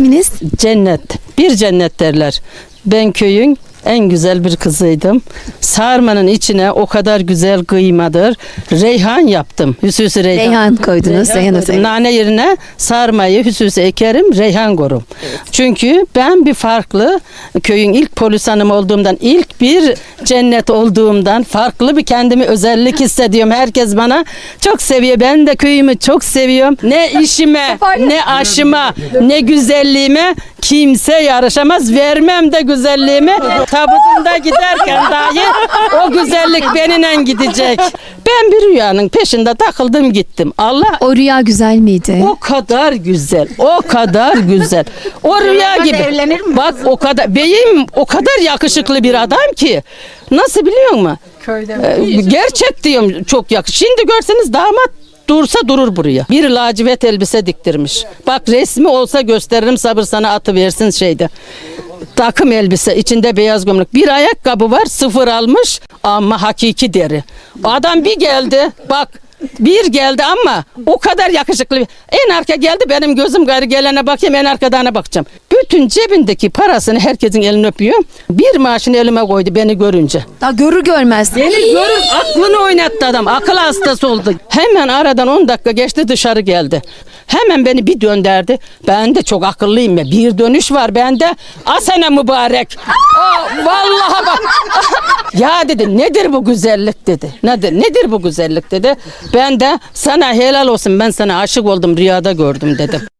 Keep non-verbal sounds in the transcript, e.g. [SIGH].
İsminiz? Cennet. Bir cennet derler. Ben köyün en güzel bir kızıydım. Sarmanın içine o kadar güzel kıymadır. Reyhan yaptım. Hüsüsü reyhan. Reyhan koydunuz. Reyhan koydum. Nane yerine sarmayı hüsüsü ekerim, reyhan korum. Çünkü ben bir farklı köyün ilk polis hanım olduğumdan, ilk bir cennet olduğumdan farklı bir kendimi özellik [LAUGHS] hissediyorum. Herkes bana çok seviyor. Ben de köyümü çok seviyorum. Ne işime, ne aşıma, ne güzelliğime kimse yarışamaz. Vermem de güzelliğimi. Tabutunda giderken dahi o güzellik benimle gidecek. Ben bir rüyanın peşinde takıldım gittim. Allah O rüya güzel miydi? o kadar güzel, o kadar güzel. O rüya gibi. Bak o kadar, beyim o kadar yakışıklı bir adam ki. Nasıl biliyor musun? Köyde. gerçek diyorum çok yakış. Şimdi görseniz damat dursa durur buraya. Bir lacivert elbise diktirmiş. Bak resmi olsa gösteririm sabır sana atı versin şeyde. Takım elbise içinde beyaz gömlek. Bir ayakkabı var sıfır almış ama hakiki deri. Adam bir geldi bak bir geldi ama o kadar yakışıklı. En arka geldi benim gözüm gayrı gelene bakayım en arkadana bakacağım. Bütün cebindeki parasını herkesin elini öpüyor. Bir maaşını elime koydu beni görünce. Daha görür görmez. Beni görür aklını oynattı adam. Akıl hastası oldu. Hemen aradan 10 dakika geçti dışarı geldi. Hemen beni bir dönderdi. Ben de çok akıllıyım ya. Bir dönüş var bende. Asene mübarek. Aa, vallahi. Ya dedi nedir bu güzellik dedi. Nedir nedir bu güzellik dedi. Ben de sana helal olsun ben sana aşık oldum rüyada gördüm dedim.